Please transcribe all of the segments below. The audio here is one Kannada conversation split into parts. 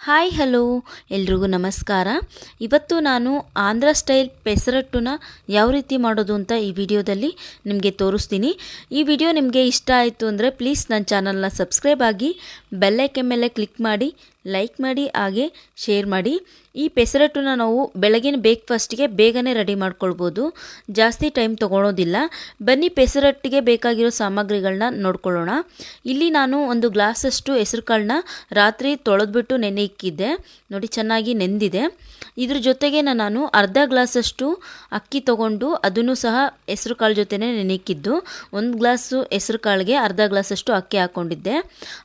Hi, hello. ಎಲ್ರಿಗೂ ನಮಸ್ಕಾರ. ಇವತ್ತು ನಾನು ಆಂಧ್ರ ಸ್ಟೈಲ್ ಪೆಸರಟ್ಟುನ ಯಾವ ರೀತಿ ಮಾಡೋದು ಅಂತ ಈ ವಿಡಿಯೋದಲ್ಲಿ ನಿಮಗೆ ತೋರಿಸ್ತೀನಿ. ಈ ವಿಡಿಯೋ ನಿಮಗೆ ಇಷ್ಟ ಆಯಿತು ಅಂದರೆ ಪ್ಲೀಸ್ ನನ್ನ ಚಾನಲ್ನ ಸಬ್ಸ್ಕ್ರೈಬ್ ಆಗಿ ಬೆಲ್ಲೈಕೆ ಮೇಲೆ ಕ್ಲಿಕ್ ಮಾಡಿ ಲೈಕ್ ಮಾಡಿ, ಹಾಗೆ ಶೇರ್ ಮಾಡಿ. ಈ ಪೆಸರಟ್ಟನ್ನು ನಾವು ಬೆಳಗಿನ ಬ್ರೇಕ್ಫಾಸ್ಟ್ಗೆ ಬೇಗನೆ ರೆಡಿ ಮಾಡ್ಕೊಳ್ಬೋದು. ಜಾಸ್ತಿ ಟೈಮ್ ತೊಗೊಳೋದಿಲ್ಲ. ಬನ್ನಿ ಪೆಸರಟ್ಟಿಗೆ ಬೇಕಾಗಿರೋ ಸಾಮಗ್ರಿಗಳನ್ನ ನೋಡ್ಕೊಳ್ಳೋಣ. ಇಲ್ಲಿ ನಾನು ಒಂದು ಗ್ಲಾಸಷ್ಟು ಹೆಸರು ಕಾಳನ್ನ ರಾತ್ರಿ ತೊಳೆದ್ಬಿಟ್ಟು ನೆನೆ ಇಕ್ಕಿದ್ದೆ. ನೋಡಿ, ಚೆನ್ನಾಗಿ ನೆಂದಿದೆ. ಇದ್ರ ಜೊತೆಗೆ ನಾನು ಅರ್ಧ ಗ್ಲಾಸಷ್ಟು ಅಕ್ಕಿ ತೊಗೊಂಡು ಅದನ್ನು ಸಹ ಹೆಸರು ಕಾಳು ಜೊತೆನೇ ನೆನೆಕ್ಕಿದ್ದು ಒಂದು ಗ್ಲಾಸು ಹೆಸರು ಕಾಳಿಗೆ ಅರ್ಧ ಗ್ಲಾಸಷ್ಟು ಅಕ್ಕಿ ಹಾಕ್ಕೊಂಡಿದ್ದೆ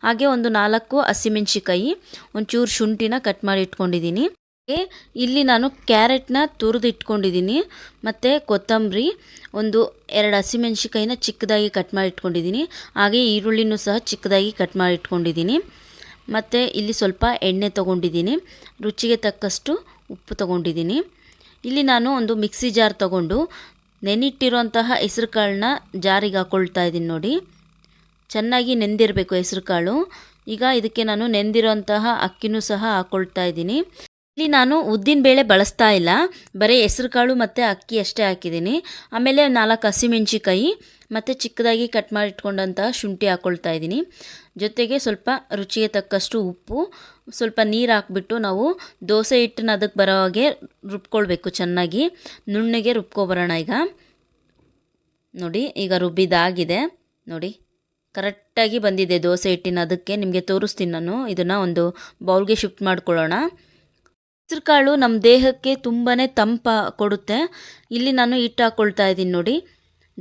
ಹಾಗೆ ಒಂದು ನಾಲ್ಕು ಹಸಿಮೆಣ್ಸಿಕಾಯಿ ಒಂಚೂರು ಶುಂಠಿನ ಕಟ್ ಮಾಡಿ ಇಟ್ಕೊಂಡಿದ್ದೀನಿ. ಇಲ್ಲಿ ನಾನು ಕ್ಯಾರೆಟ್ನ ತುರಿದು ಇಟ್ಕೊಂಡಿದ್ದೀನಿ. ಮತ್ತು ಕೊತ್ತಂಬರಿ, ಒಂದು ಎರಡು ಹಸಿಮೆಣ್ಸಿಕಾಯಿನ ಚಿಕ್ಕದಾಗಿ ಕಟ್ ಮಾಡಿ ಇಟ್ಕೊಂಡಿದ್ದೀನಿ. ಹಾಗೆ ಈರುಳ್ಳಿನೂ ಸಹ ಚಿಕ್ಕದಾಗಿ ಕಟ್ ಮಾಡಿ ಇಟ್ಕೊಂಡಿದ್ದೀನಿ. ಮತ್ತು ಇಲ್ಲಿ ಸ್ವಲ್ಪ ಎಣ್ಣೆ ತೊಗೊಂಡಿದ್ದೀನಿ. ರುಚಿಗೆ ತಕ್ಕಷ್ಟು ಉಪ್ಪು ತೊಗೊಂಡಿದ್ದೀನಿ. ಇಲ್ಲಿ ನಾನು ಒಂದು ಮಿಕ್ಸಿ ಜಾರ್ ತಗೊಂಡು ನೆನಿಟ್ಟಿರುವಂತಹ ಹೆಸ್ರು ಕಾಳನ್ನ ಜಾರಿಗೆ ಹಾಕ್ಕೊಳ್ತಾ ಇದ್ದೀನಿ ನೋಡಿ. ಚೆನ್ನಾಗಿ ನೆಂದಿರಬೇಕು ಹೆಸ್ರು ಕಾಳು ಈಗ ಇದಕ್ಕೆ ನಾನು ನೆಂದಿರೋಂತಹ ಅಕ್ಕಿನೂ ಸಹ ಹಾಕೊಳ್ತಾ ಇದ್ದೀನಿ. ಇಲ್ಲಿ ನಾನು ಉದ್ದಿನ ಬೇಳೆ ಬಳಸ್ತಾ ಇಲ್ಲ. ಬರೀ ಹೆಸ್ರು ಕಾಳು ಮತ್ತು ಅಕ್ಕಿ ಅಷ್ಟೇ ಹಾಕಿದ್ದೀನಿ. ಆಮೇಲೆ ನಾಲ್ಕು ಹಸಿಮೆಣ್ಸಿಕಾಯಿ ಮತ್ತು ಚಿಕ್ಕದಾಗಿ ಕಟ್ ಮಾಡಿಟ್ಕೊಂಡಂತಹ ಶುಂಠಿ ಹಾಕ್ಕೊಳ್ತಾ ಇದ್ದೀನಿ. ಜೊತೆಗೆ ಸ್ವಲ್ಪ ರುಚಿಗೆ ತಕ್ಕಷ್ಟು ಉಪ್ಪು, ಸ್ವಲ್ಪ ನೀರು ಹಾಕ್ಬಿಟ್ಟು ನಾವು ದೋಸೆ ಹಿಟ್ಟನ್ನ ಅದಕ್ಕೆ ಬರೋ ಹಾಗೆ ರುಬ್ಕೊಳ್ಬೇಕು ಚೆನ್ನಾಗಿ. ನುಣ್ಣಗೆ ರುಬ್ಕೊಬರೋಣ ಈಗ. ನೋಡಿ, ಈಗ ರುಬ್ಬಿದಾಗಿದೆ. ನೋಡಿ. ಕರೆಕ್ಟಾಗಿ ಬಂದಿದೆ ದೋಸೆ ಹಿಟ್ಟಿನ. ಅದಕ್ಕೆ ನಿಮಗೆ ತೋರಿಸ್ತೀನಿ ನಾನು. ಇದನ್ನು ಒಂದು ಬೌಲ್ಗೆ ಶಿಫ್ಟ್ ಮಾಡ್ಕೊಳ್ಳೋಣ. ಹೆಸರುಕಾಳು ನಮ್ಮ ದೇಹಕ್ಕೆ ತುಂಬಾ ತಂಪ ಕೊಡುತ್ತೆ. ಇಲ್ಲಿ ನಾನು ಹಿಟ್ಟು ಹಾಕ್ಕೊಳ್ತಾ ಇದ್ದೀನಿ ನೋಡಿ.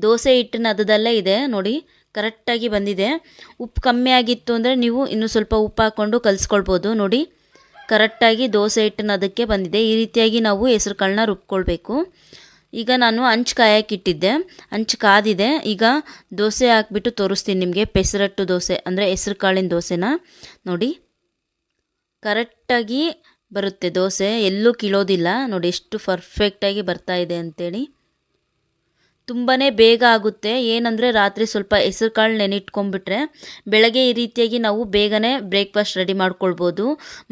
ದೋಸೆ ಹಿಟ್ಟಿನ ಅದದಲ್ಲೇ ಇದೆ ನೋಡಿ. ಕರೆಕ್ಟಾಗಿ ಬಂದಿದೆ. ಉಪ್ಪು ಕಮ್ಮಿ ಆಗಿತ್ತು ಅಂದರೆ ನೀವು ಇನ್ನೂ ಸ್ವಲ್ಪ ಉಪ್ಪು ಹಾಕ್ಕೊಂಡು ಕಲಿಸ್ಕೊಳ್ಬೋದು ನೋಡಿ. ಕರೆಕ್ಟಾಗಿ ದೋಸೆ ಹಿಟ್ಟಿನ ಅದಕ್ಕೆ ಬಂದಿದೆ. ಈ ರೀತಿಯಾಗಿ ನಾವು ಹೆಸ್ರು ಕಾಳನ್ನ ರುಬ್ಕೊಳ್ಬೇಕು. ಈಗ ನಾನು ಹಂಚು ಕಾಯಕ್ಕಿಟ್ಟಿದ್ದೆ ಹಂಚು ಕಾದಿದೆ. ಈಗ ದೋಸೆ ಹಾಕ್ಬಿಟ್ಟು ತೋರಿಸ್ತೀನಿ ನಿಮಗೆ. ಪೆಸರಟ್ಟು ದೋಸೆ, ಅಂದರೆ ಹೆಸ್ರು ಕಾಳಿನ ದೋಸೆನ? ನೋಡಿ. ಕರೆಕ್ಟಾಗಿ ಬರುತ್ತೆ ದೋಸೆ. ಎಲ್ಲೂ ಕೀಳೋದಿಲ್ಲ. ನೋಡಿ, ಎಷ್ಟು ಪರ್ಫೆಕ್ಟಾಗಿ ಬರ್ತಾ ಇದೆ ಅಂತೇಳಿ. ತುಂಬಾ ಬೇಗ ಆಗುತ್ತೆ. ಏನಂದರೆ ರಾತ್ರಿ ಸ್ವಲ್ಪ ಹೆಸರು ಕಾಳು ನೆನಿಟ್ಕೊಂಡ್ಬಿಟ್ರೆ ಬೆಳಗ್ಗೆ ಈ ರೀತಿಯಾಗಿ ನಾವು ಬೇಗನೆ ಬ್ರೇಕ್ಫಾಸ್ಟ್ ರೆಡಿ ಮಾಡ್ಕೊಳ್ಬೋದು.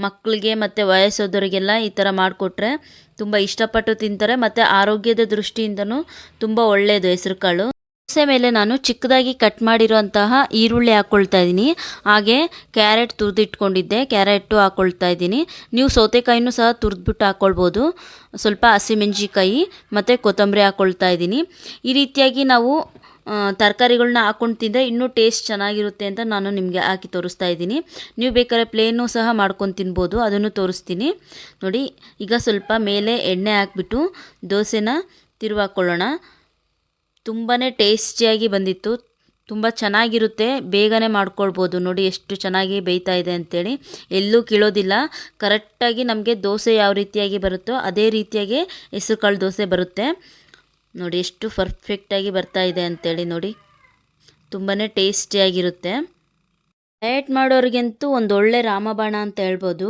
ಮಕ್ಕಳಿಗೆ ಮತ್ತು ವಯಸ್ಸಾದವರಿಗೆಲ್ಲ ಈ ಥರ ಮಾಡಿಕೊಟ್ರೆ ತುಂಬ ಇಷ್ಟಪಟ್ಟು ತಿಂತಾರೆ. ಮತ್ತು ಆರೋಗ್ಯದ ದೃಷ್ಟಿಯಿಂದನೂ ತುಂಬ ಒಳ್ಳೆಯದು ಹೆಸರು ಕಾಳು ದೋಸೆ ಮೇಲೆ ನಾನು ಚಿಕ್ಕದಾಗಿ ಕಟ್ ಮಾಡಿರೋಂತಹ ಈರುಳ್ಳಿ ಹಾಕ್ಕೊಳ್ತಾ ಇದ್ದೀನಿ. ಹಾಗೆ ಕ್ಯಾರೆಟ್ ತುರಿದಿಟ್ಕೊಂಡಿದ್ದೆ ಕ್ಯಾರೆಟು ಹಾಕ್ಕೊಳ್ತಾ ಇದ್ದೀನಿ. ನೀವು ಸೌತೆಕಾಯಿನೂ ಸಹ ತುರಿದ್ಬಿಟ್ಟು ಹಾಕ್ಕೊಳ್ಬೋದು ಸ್ವಲ್ಪ ಹಸಿಮೆಣ್ಸಿಕಾಯಿ ಮತ್ತು ಕೊತ್ತಂಬರಿ ಹಾಕ್ಕೊಳ್ತಾ ಇದ್ದೀನಿ. ಈ ರೀತಿಯಾಗಿ ನಾವು ತರಕಾರಿಗಳನ್ನ ಹಾಕೊಂಡು ತಿಂದರೆ ಇನ್ನೂ ಟೇಸ್ಟ್ ಚೆನ್ನಾಗಿರುತ್ತೆ ಅಂತ ನಾನು ನಿಮಗೆ ಹಾಕಿ ತೋರಿಸ್ತಾ ಇದ್ದೀನಿ. ನೀವು ಬೇಕಾದ್ರೆ ಪ್ಲೇನು ಸಹ ಮಾಡ್ಕೊಂಡು ತಿನ್ಬೋದು, ಅದನ್ನು ತೋರಿಸ್ತೀನಿ. ನೋಡಿ, ಈಗ ಸ್ವಲ್ಪ ಮೇಲೆ ಎಣ್ಣೆ ಹಾಕ್ಬಿಟ್ಟು ದೋಸೆನ ತಿರುವಾಕೊಳ್ಳೋಣ. ತುಂಬಾ ಟೇಸ್ಟಿಯಾಗಿ ಬಂದಿತ್ತು. ತುಂಬ ಚೆನ್ನಾಗಿರುತ್ತೆ. ಬೇಗನೆ ಮಾಡ್ಕೊಳ್ಬೋದು. ನೋಡಿ ಎಷ್ಟು ಚೆನ್ನಾಗಿ ಬೇಯ್ತಾ ಇದೆ ಅಂಥೇಳಿ ಎಲ್ಲೂ ಕೀಳೋದಿಲ್ಲ. ಕರೆಕ್ಟಾಗಿ ನಮಗೆ ದೋಸೆ ಯಾವ ರೀತಿಯಾಗಿ ಬರುತ್ತೋ ಅದೇ ರೀತಿಯಾಗಿ ಹೆಸರುಕಾಳು ದೋಸೆ ಬರುತ್ತೆ. ನೋಡಿ ಎಷ್ಟು ಪರ್ಫೆಕ್ಟಾಗಿ ಬರ್ತಾ ಇದೆ ಅಂಥೇಳಿ ನೋಡಿ. ತುಂಬಾ ಟೇಸ್ಟಿಯಾಗಿರುತ್ತೆ. ಡಯಟ್ ಮಾಡೋರಿಗಂತೂ ಒಂದು ಒಳ್ಳೆ ರಾಮಬಾಣ ಅಂತ ಹೇಳ್ಬೋದು.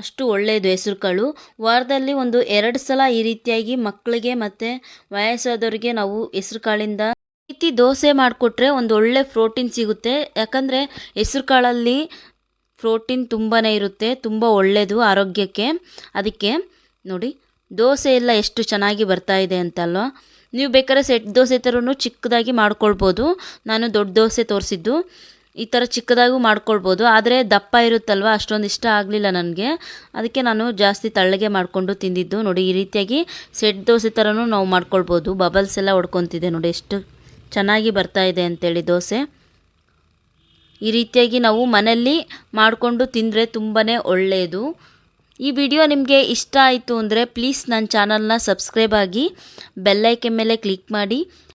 ಅಷ್ಟು ಒಳ್ಳೆಯದು ಹೆಸರು ಕಾಳು ವಾರದಲ್ಲಿ ಒಂದು ಎರಡು ಸಲ ಈ ರೀತಿಯಾಗಿ ಮಕ್ಕಳಿಗೆ ಮತ್ತು ವಯಸ್ಸಾದವರಿಗೆ ನಾವು ಹೆಸರು ಕಾಳಿಂದ ಈ ರೀತಿ ದೋಸೆ ಮಾಡಿಕೊಟ್ರೆ ಒಂದು ಒಳ್ಳೆ ಪ್ರೋಟೀನ್ ಸಿಗುತ್ತೆ. ಯಾಕಂದರೆ ಹೆಸರು ಕಾಳಲ್ಲಿ ಪ್ರೋಟೀನ್ ತುಂಬಾ ಇರುತ್ತೆ. ತುಂಬ ಒಳ್ಳೆಯದು ಆರೋಗ್ಯಕ್ಕೆ. ಅದಕ್ಕೆ ನೋಡಿ, ದೋಸೆ ಎಲ್ಲ ಎಷ್ಟು ಚೆನ್ನಾಗಿ ಬರ್ತಾ ಇದೆ ಅಂತಲ್ವ? ನೀವು ಬೇಕಾದ್ರೆ ಸೆಟ್ ದೋಸೆ ಥರನೂ ಚಿಕ್ಕದಾಗಿ ಮಾಡ್ಕೊಳ್ಬೋದು. ನಾನು ದೊಡ್ಡ ದೋಸೆ ತೋರಿಸಿದ್ದು. ಈ ಥರ ಚಿಕ್ಕದಾಗೂ ಮಾಡ್ಕೊಳ್ಬೋದು. ಆದರೆ ದಪ್ಪ ಇರುತ್ತಲ್ವ? ಅಷ್ಟೊಂದು ಇಷ್ಟ ಆಗಲಿಲ್ಲ ನನಗೆ. ಅದಕ್ಕೆ ನಾನು ಜಾಸ್ತಿ ತಳ್ಳಗೆ ಮಾಡಿಕೊಂಡು ತಿಂದಿದ್ದು. ನೋಡಿ, ಈ ರೀತಿಯಾಗಿ ಸೆಟ್ ದೋಸೆ ಥರನೂ ನಾವು ಮಾಡ್ಕೊಳ್ಬೋದು. ಬಬಲ್ಸ್ ಎಲ್ಲ ಹೊಡ್ಕೊತಿದೆ ನೋಡಿ, ಎಷ್ಟು ಚೆನ್ನಾಗಿ ಬರ್ತಾ ಇದೆ ಅಂತೇಳಿ ದೋಸೆ. ಈ ರೀತಿಯಾಗಿ ನಾವು ಮನೆಯಲ್ಲಿ ಮಾಡಿಕೊಂಡು ತಿಂದರೆ ತುಂಬಾ ಒಳ್ಳೆಯದು ಈ ವಿಡಿಯೋ ನಿಮಗೆ ಇಷ್ಟ ಆಯಿತು ಅಂದರೆ ಪ್ಲೀಸ್ ನನ್ನ ಚಾನಲ್ನ ಸಬ್ಸ್ಕ್ರೈಬ್ ಆಗಿ ಬೆಲ್ಲೈಕೆ ಮೇಲೆ ಕ್ಲಿಕ್ ಮಾಡಿ.